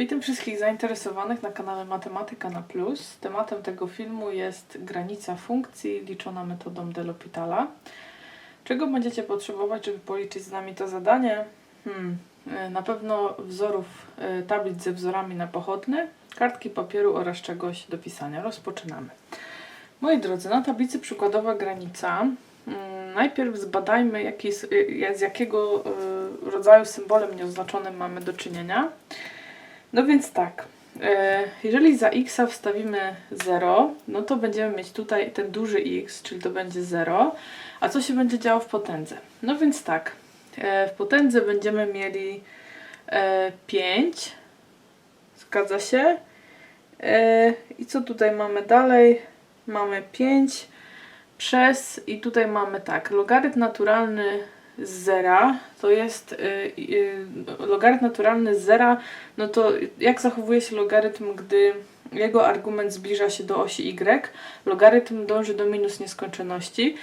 Witam wszystkich zainteresowanych na kanale Matematyka na Plus. Tematem tego filmu jest granica funkcji liczona metodą de L'Hospitala. Czego będziecie potrzebować, żeby policzyć z nami to zadanie? Hmm, e, na pewno wzorów e, tablic ze wzorami na pochodne, kartki papieru oraz czegoś do pisania. Rozpoczynamy. Moi drodzy, na tablicy przykładowa granica. mm, Najpierw zbadajmy, jaki, e, z jakiego rodzaju symbolem nieoznaczonym mamy do czynienia. No więc tak, e, jeżeli za x wstawimy 0, no to będziemy mieć tutaj ten duży x, czyli to będzie 0. A co się będzie działo w potędze? No więc tak, e, w potędze będziemy mieli e, 5, zgadza się. E, I co tutaj mamy dalej? Mamy 5 przez i tutaj mamy tak, logarytm naturalny z zera to jest y, y, logarytm naturalny z zera, no to jak zachowuje się logarytm, gdy jego argument zbliża się do osi y? Logarytm dąży do minus nieskończoności,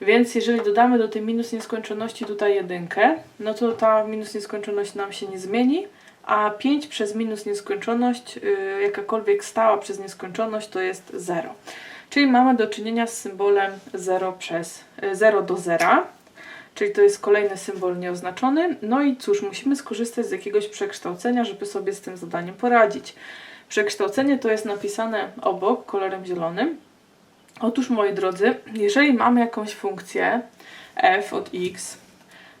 więc jeżeli dodamy do tej minus nieskończoności tutaj jedynkę, no to ta minus nieskończoność nam się nie zmieni, a 5 przez minus nieskończoność, y, jakakolwiek stała przez nieskończoność, to jest 0. Czyli mamy do czynienia z symbolem 0 przez y, 0 do 0 czyli to jest kolejny symbol nieoznaczony. No i cóż, musimy skorzystać z jakiegoś przekształcenia, żeby sobie z tym zadaniem poradzić. Przekształcenie to jest napisane obok kolorem zielonym. Otóż, moi drodzy, jeżeli mamy jakąś funkcję f od x,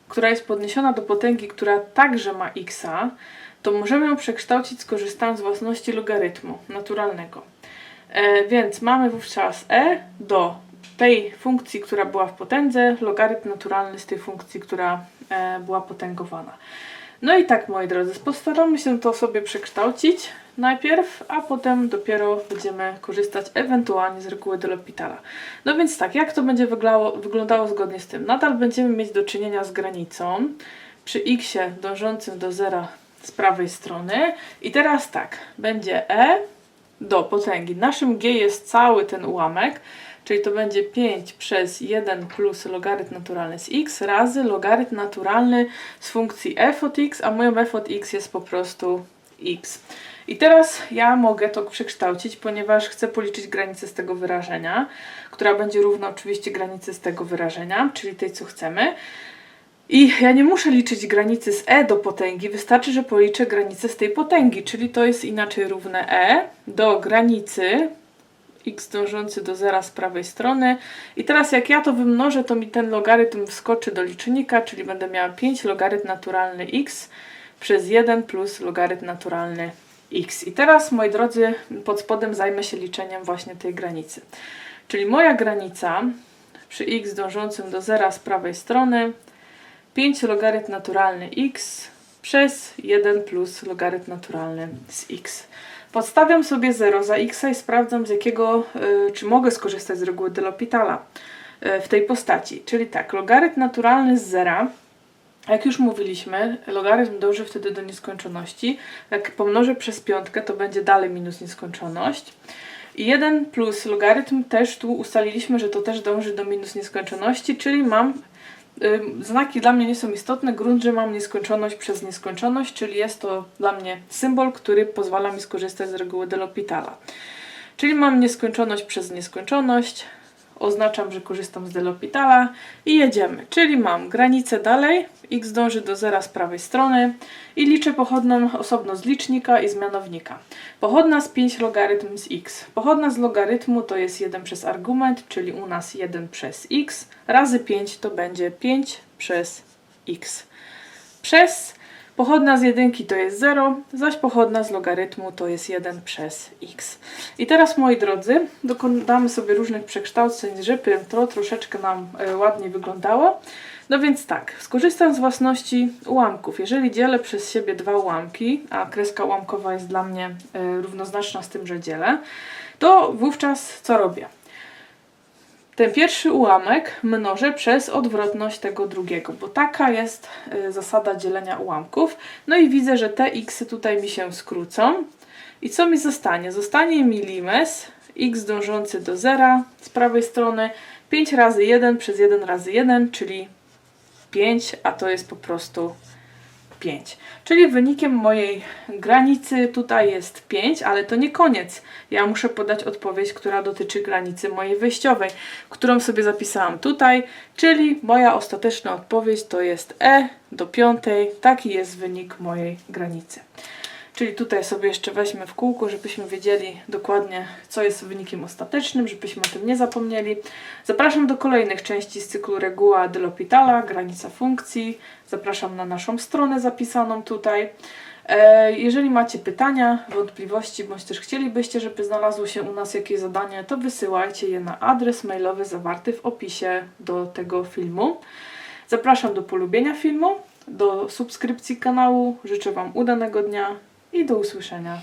która jest podniesiona do potęgi, która także ma x, to możemy ją przekształcić skorzystając z własności logarytmu naturalnego. E, więc mamy wówczas e do tej funkcji, która była w potędze, logarytm naturalny z tej funkcji, która e, była potęgowana. No i tak, moi drodzy, postaramy się to sobie przekształcić najpierw, a potem dopiero będziemy korzystać ewentualnie z reguły L'Hospitala. No więc tak, jak to będzie wyglądało, wyglądało zgodnie z tym? Nadal będziemy mieć do czynienia z granicą przy x dążącym do zera z prawej strony. I teraz tak, będzie e do potęgi. Naszym g jest cały ten ułamek, czyli to będzie 5 przez 1 plus logarytm naturalny z x razy logarytm naturalny z funkcji f od x, a moją f od x jest po prostu x. I teraz ja mogę to przekształcić, ponieważ chcę policzyć granicę z tego wyrażenia, która będzie równa oczywiście granicy z tego wyrażenia, czyli tej, co chcemy. I ja nie muszę liczyć granicy z e do potęgi, wystarczy, że policzę granicę z tej potęgi, czyli to jest inaczej równe e do granicy x dążący do zera z prawej strony. I teraz jak ja to wymnożę, to mi ten logarytm wskoczy do licznika, czyli będę miała 5 logarytm naturalny x przez 1 plus logarytm naturalny x. I teraz, moi drodzy, pod spodem zajmę się liczeniem właśnie tej granicy. Czyli moja granica przy x dążącym do zera z prawej strony 5 logarytm naturalny x przez 1 plus logarytm naturalny z x. Podstawiam sobie 0 za x i sprawdzam z jakiego, y, czy mogę skorzystać z reguły de L'Hospitala y, w tej postaci. Czyli tak, logarytm naturalny z zera, jak już mówiliśmy, logarytm dąży wtedy do nieskończoności. Jak pomnożę przez piątkę, to będzie dalej minus nieskończoność. I 1 plus logarytm też tu ustaliliśmy, że to też dąży do minus nieskończoności, czyli mam Znaki dla mnie nie są istotne. Grunt, że mam nieskończoność przez nieskończoność, czyli jest to dla mnie symbol, który pozwala mi skorzystać z reguły de L'Hospitala. Czyli mam nieskończoność przez nieskończoność. Oznaczam, że korzystam z de L'Hospitala i jedziemy. Czyli mam granicę dalej, x dąży do zera z prawej strony i liczę pochodną osobno z licznika i z mianownika. Pochodna z 5 logarytm z x. Pochodna z logarytmu to jest 1 przez argument, czyli u nas 1 przez x, razy 5 to będzie 5 przez x. Przez pochodna z jedynki to jest 0, zaś pochodna z logarytmu to jest 1 przez x. I teraz, moi drodzy, dokonamy sobie różnych przekształceń, żeby to troszeczkę nam e, ładniej wyglądało. No więc tak, skorzystam z własności ułamków. Jeżeli dzielę przez siebie dwa ułamki, a kreska ułamkowa jest dla mnie e, równoznaczna z tym, że dzielę, to wówczas co robię? Ten pierwszy ułamek mnożę przez odwrotność tego drugiego, bo taka jest y, zasada dzielenia ułamków. No i widzę, że te x tutaj mi się skrócą. I co mi zostanie? Zostanie mi limes x dążący do zera z prawej strony 5 razy 1 przez 1 razy 1, czyli 5, a to jest po prostu 5. Czyli wynikiem mojej granicy tutaj jest 5, ale to nie koniec. Ja muszę podać odpowiedź, która dotyczy granicy mojej wyjściowej, którą sobie zapisałam tutaj, czyli moja ostateczna odpowiedź to jest E do piątej. Taki jest wynik mojej granicy. Czyli tutaj sobie jeszcze weźmy w kółko, żebyśmy wiedzieli dokładnie, co jest wynikiem ostatecznym, żebyśmy o tym nie zapomnieli. Zapraszam do kolejnych części z cyklu Reguła l'Hopitala, granica funkcji. Zapraszam na naszą stronę zapisaną tutaj. E, Jeżeli macie pytania, wątpliwości, bądź też chcielibyście, żeby znalazło się u nas jakieś zadanie, to wysyłajcie je na adres mailowy zawarty w opisie do tego filmu. Zapraszam do polubienia filmu, do subskrypcji kanału. Życzę Wam udanego dnia i do usłyszenia.